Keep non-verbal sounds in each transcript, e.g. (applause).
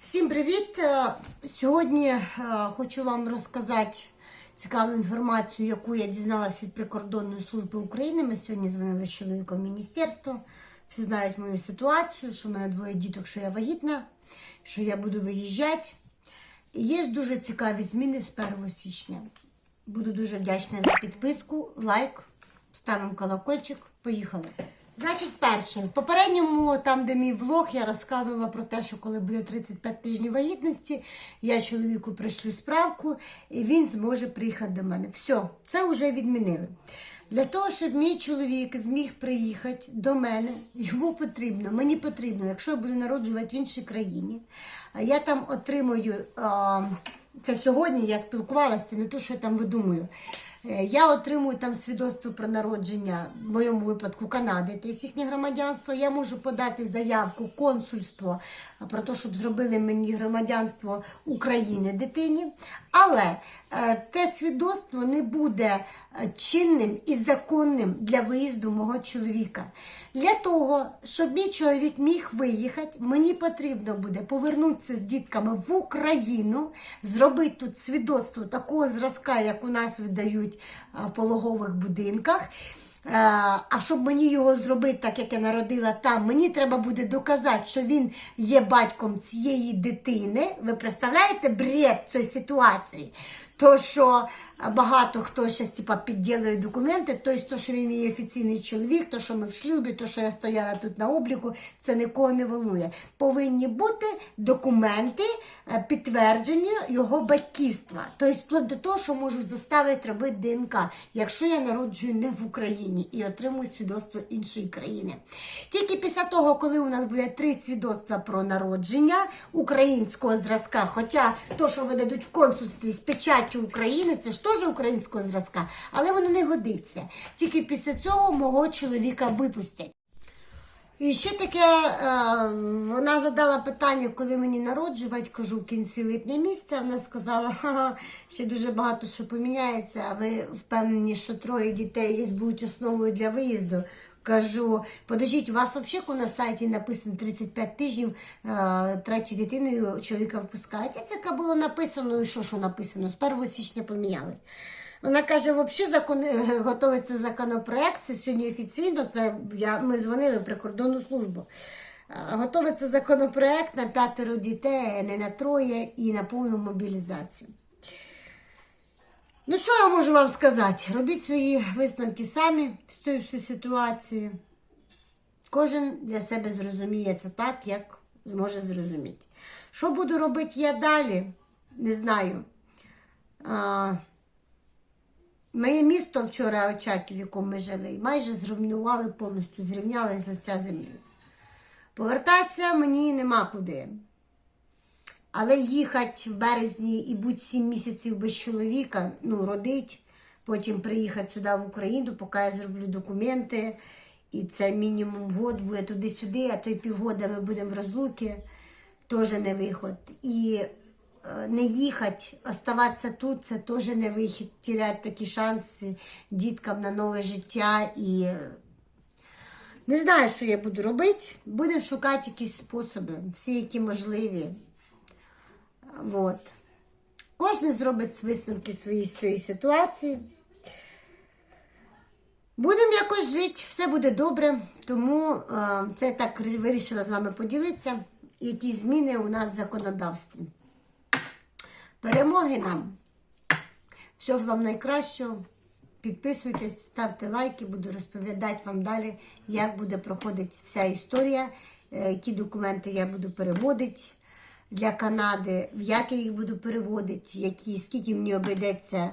Всім привіт! Е, Сьогодні е, хочу вам розказати цікаву інформацію, яку я дізналась від прикордонної служби України. Ми сьогодні дзвонили з чоловіком в міністерство. Всі знають мою ситуацію, що в мене двоє діток, що я вагітна, що я буду виїжджати. І є дуже цікаві зміни з 1 січня. Буду дуже вдячна за підписку, лайк, ставимо колокольчик. Поїхали. Значить, перше, в попередньому, там, де мій влог, я розказувала про те, що коли буде 35 тижнів вагітності, я чоловіку пришлю справку, і він зможе приїхати до мене. Все, це вже відмінили. Для того, щоб мій чоловік зміг приїхати до мене, йому потрібно, мені потрібно, якщо я буду народжувати в іншій країні, я там отримую. Це сьогодні я спілкувалася, це не те, що я там видумую. Е, Я отримую там свідоцтво про народження, в моєму випадку Канади, тобто їхнє громадянство. Я можу подати заявку консульство про те, щоб зробили мені громадянство України дитині. Але е, те свідоцтво не буде е, чинним і законним для виїзду мого чоловіка. Для того, щоб мій чоловік міг виїхати, мені потрібно буде повернутися з дітками в Україну, зробити тут свідоцтво такого зразка, як у нас видають а, в пологових будинках. Е, А щоб мені його зробити, так як я народила там, мені треба буде доказати, що він є батьком цієї дитини. Ви представляєте бред цієї ситуації? То, що багато хто зараз типа, підділує документи, тобто, то, що він мій офіційний чоловік, то, що ми в шлюбі, то, що я стояла тут на обліку, це нікого не волнує. Повинні бути документи е, підтвердження його батьківства. Тобто, вплоть до того, що можу заставити робити ДНК, якщо я народжую не в Україні і отримую свідоцтво іншої країни. Тільки після того, коли у нас буде три свідоцтва про народження українського зразка, хоча то, що видадуть в консульстві з печаттю України, це ж теж українського зразка, але воно не годиться. Тільки після цього мого чоловіка випустять. І ще таке, е, вона задала питання, коли мені народжувати, кажу, в кінці липня місяця. Вона сказала, ха ще дуже багато що поміняється, а ви впевнені, що троє дітей будуть основою для виїзду. Кажу, подождіть, у вас взагалі на сайті написано 35 тижнів е, третю дитиною чоловіка впускають. А це було написано, і що, що написано? З 1 січня помінялось. Вона каже, взагалі закон... (laughs) готується законопроект, це сьогодні офіційно, це я... ми дзвонили в прикордонну службу. Е, Готовиться законопроект на п'ятеро дітей, не на троє і на повну мобілізацію. Ну, що я можу вам сказати? Робіть свої висновки самі з цієї ситуації. Кожен для себе зрозуміє це так, як зможе зрозуміти. Що буду робити я далі? Не знаю. А, Моє місто вчора Очаків, в якому ми жили, майже зруйнували повністю, зрівняли з лиця землі. Повертатися мені нема куди. Але їхати в березні і 7 місяців без чоловіка, ну, родить, потім приїхати сюди в Україну, поки я зроблю документи, і це мінімум год буде туди-сюди, а то й півгода ми будемо в розлуки, теж не виход. І е, не їхати, оставатися тут, це теж не вихід, теряти такі шанси діткам на нове життя. І не знаю, що я буду робити. Будемо шукати якісь способи, всі, які можливі. Вот. Кожен зробить висновки свої з цієї ситуації. Будемо якось жити, все буде добре. Тому е, це так вирішила з вами поділитися, які зміни у нас в законодавстві. Перемоги нам. Всього вам найкращого. Підписуйтесь, ставте лайки, буду розповідати вам далі, як буде проходити вся історія, е, які документи я буду переводити для Канади, як я їх буду переводити, які, скільки мені обійдеться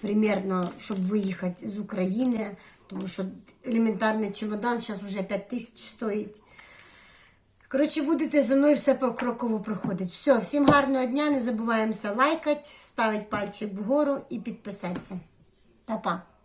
примірно, щоб виїхати з України, тому що елементарний чемодан зараз вже 5 тисяч стоїть. Коротше, будете за мною все покроково проходити. Все, всім гарного дня, не забуваємося лайкати, ставити пальчик вгору і підписатися. Па-па!